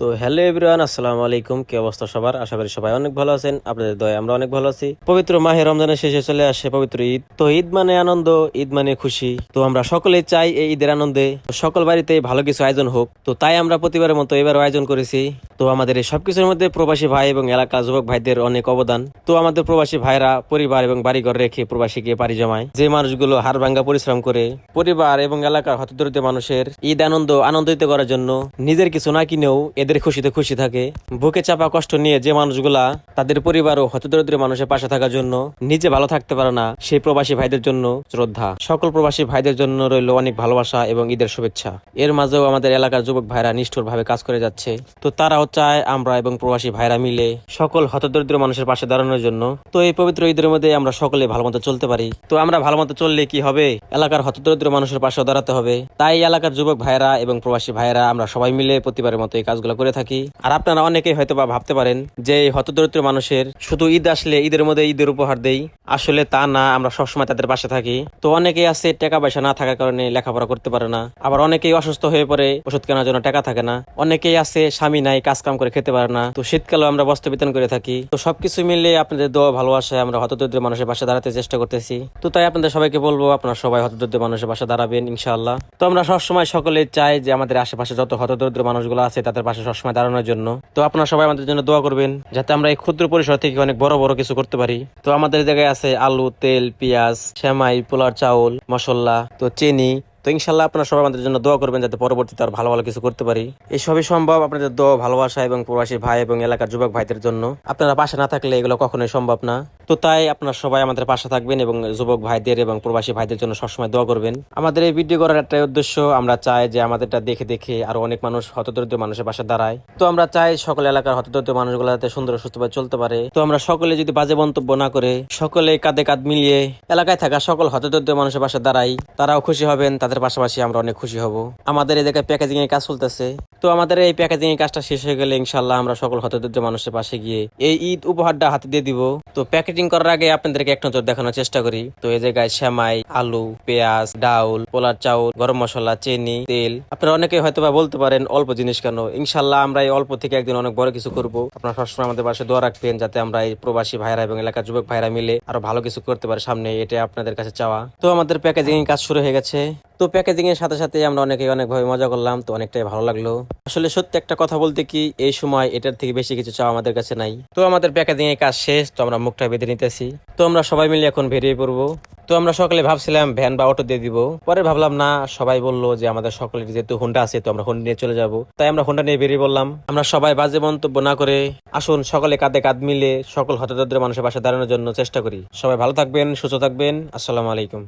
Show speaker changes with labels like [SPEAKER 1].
[SPEAKER 1] তো hello everyone, আসসালামু আলাইকুম। কি অবস্থা সবার? আশা করি সবাই অনেক ভালো আছেন। আপনাদের দয়া আমরা অনেক ভালো আছি। পবিত্র মাহে রমজানের শেষে চলে আসে পবিত্র ঈদ। তো ঈদ মানে আনন্দ, ঈদ মানে খুশি। তো আমরা সকলেই চাই এই ঈদের আনন্দে। সকল বাড়িতে ভালো কিছু আয়োজন হোক। তো তাই আমরা প্রতিবারের মতো এবারও আয়োজন করেছি। তো আমাদের এই সবকিছুর মধ্যে প্রবাসী ভাই এবং এলাকার যুবক ভাইদের অনেক অবদান। তো আমাদের প্রবাসী ভাইরা পরিবার এবং বাড়িঘর রেখে প্রবাসী গিয়ে পাড়ি জমায়। যে মানুষগুলো হাড় ভাঙ্গা পরিশ্রম করে পরিবার এবং এলাকার হতদরিদ্র মানুষের ঈদ আনন্দ আনন্দিত করার জন্য নিজের কিছু না কিনেও এদের খুশিতে খুশি থাকে। বুকে চাপা কষ্ট নিয়ে যে মানুষগুলা তাদের পরিবার ও হতদরিদ্র মানুষের পাশে থাকার জন্য নিজে ভালো থাকতে পারে না, সেই প্রবাসী ভাইদের জন্য শ্রদ্ধা। সকল প্রবাসী ভাইদের জন্য রইল অনেক ভালোবাসা এবং ঈদের শুভেচ্ছা। এর মাঝেও আমাদের এলাকার যুবক ভাইরা নিষ্ঠুর ভাবে কাজ করে যাচ্ছে। তো তারাও চায় আমরা এবং প্রবাসী ভাইরা মিলে সকল হতদরিদ্র মানুষের পাশে দাঁড়ানোর জন্য। তো এই পবিত্র ঈদের মধ্যে আমরা সকলে ভালো মতো চলতে পারি। তো আমরা ভালো মতো চললে কি হবে? এলাকার হতদরিদ্র মানুষের পাশে দাঁড়াতে হবে। তাই এলাকার যুবক ভাইরা এবং প্রবাসী ভাইরা আমরা সবাই মিলে প্রতিবারের মতো এই কাজগুলো করে থাকি। আর আপনারা অনেকেই হয়তো বা ভাবতে পারেন যে হতদরিদ্র মানুষের শুধু ঈদ আসলে ঈদের মধ্যে ঈদের উপহার দেই। আসলে তা না, আমরা সবসময় তাদের পাশে থাকি। তো অনেকেই আছে টাকা পয়সা না থাকার কারণে লেখাপড়া করতে পারে না। আবার অনেকেই অসুস্থ হয়ে পড়ে, ওষুধ কেনার জন্য টাকা থাকে না। অনেকেই আছে স্বামী নাই কাজ কাম করে খেতে পারে না। তো শীতকালেও আমরা বস্ত্র বিতরণ করে থাকি। তো সবকিছু মিলে আপনাদের দোয়া ভালোবাসায় আমরা হতদরিদ্র মানুষের পাশে দাঁড়াতে চেষ্টা করতেছি। তো তাই আপনাদের সবাইকে বলব, আপনারা সবাই হতদরিদ্র মানুষের পাশে দাঁড়াবেন ইনশাআল্লাহ। তো আমরা সবসময় সকলে চাই যে আমাদের আশেপাশে যত হতদরিদ্র মানুষগুলো আছে তাদের পাশে সবসময় দাঁড়ানোর জন্য। তো আপনারা সবাই আমাদের জন্য দোয়া করবেন, যাতে আমরা এই ক্ষুদ্র পরিসর থেকে অনেক বড় বড় কিছু করতে পারি। তো আমাদের জায়গায় আছে আলু, তেল, পেঁয়াজ, সেমাই পোলার চাউল, মশলা, তো চিনি তো ইনশাল্লাহ আপনারা সবাই আমাদের জন্য দোয়া করবেন যাতে পরবর্তীতে আর ভালো ভালো কিছু করতে পারি। এই সবই সম্ভব আপনাদের দোয়া, ভালোবাসা এবং প্রবাসী ভাই এবং এলাকার যুবক ভাইদের জন্য। আপনারা পাশে না থাকলে এগুলো কখনোই সম্ভব না। তো তাই আপনারা সবাই আমাদের পাশে থাকবেন এবং যুবক ভাইদের এবং প্রবাসী ভাইদের জন্য সবসময় দোয়া করবেন। আমাদের এই ভিডিও করার একটাই উদ্দেশ্য, আমরা চাই যে আমাদেরটা দেখে দেখে আরও অনেক মানুষ হতদরিদ্র মানুষের পাশে দাঁড়ায়। তো আমরা চাই সকল এলাকার হতদরিদ্র মানুষগুলো যাতে সুন্দর সুস্থভাবে চলতে পারে। তো আমরা সকলে যদি বাজে মন্তব্য না করে, সকলে কাঁধে কাঁধ মিলিয়ে এলাকায় থাকা সকল হতদরিদ্র মানুষের পাশে দাঁড়াই, তারাও খুশি হবেন, তাদের পাশাপাশি আমরা অনেক খুশি হব। আমাদের এই জায়গায় প্যাকেজিং এর কাজ চলতেছে। তো আমাদের এই প্যাকেজিং এর কাজটা শেষ হয়ে গেলে ইনশাল্লাহ আমরা সকল হতদরিদ্র মানুষের পাশে গিয়ে এই ঈদ উপহারটা হাতে দিয়ে দিব। তো প্যাকেজিং করার আগে আপনাদেরকে এক নজর দেখানোর চেষ্টা করি। তো এই জায়গায় সেমাই, আলু, পেঁয়াজ, ডাউল, পোলার চাউল, গরম মশলা, চিনি, তেল। আপনারা অনেকে হয়তো বা বলতে পারেন অল্প জিনিস কেন? ইনশাল্লাহ আমরা এই অল্প থেকে একদিন অনেক বড় কিছু করব। আপনারা সবসময় আমাদের পাশে দোয়া রাখবেন যাতে আমরা এই প্রবাসী ভাইরা এবং এলাকার যুবক ভাইরা মিলে আরও ভালো কিছু করতে পারে সামনে এটা আপনাদের কাছে চাওয়া। তো আমাদের প্যাকেজিং কাজ শুরু হয়ে গেছে। তো প্যাকেজিং এর সাথে সাথে আমরা অনেকে অনেকভাবে মজা করলাম, তো অনেকটাই ভালো লাগল। আসলে সত্যি একটা কথা বলতে কি, এই সময় এটার থেকে বেশি কিছু চাওয়া আমাদের কাছে নাই। তো আমাদের প্যাকেজিং এর কাজ শেষ, তো আমরা মুখটা বেঁধে নিতেছি। তো আমরা সবাই মিলে এখন বেরিয়ে পড়ব। তো আমরা সকলে ভাবছিলাম ভ্যান বা অটো দিয়ে দিব। পরে ভাবলাম না, সবাই বলল যে আমাদের সকলের যেহেতু হুন্ডা আছে, তো আমরা হুন্ডা নিয়ে চলে যাব। তাই আমরা হুন্ডা নিয়ে বেরিয়ে বললাম আমরা সবাই বাজে মন্তব্য না করে আসুন সকলে কাঁধে কাঁধ মিলে সকল হতদরিদ্র মানুষের পাশে দাঁড়ানোর জন্য চেষ্টা করি। সবাই ভালো থাকবেন, সুস্থ থাকবেন। আসসালামু আলাইকুম।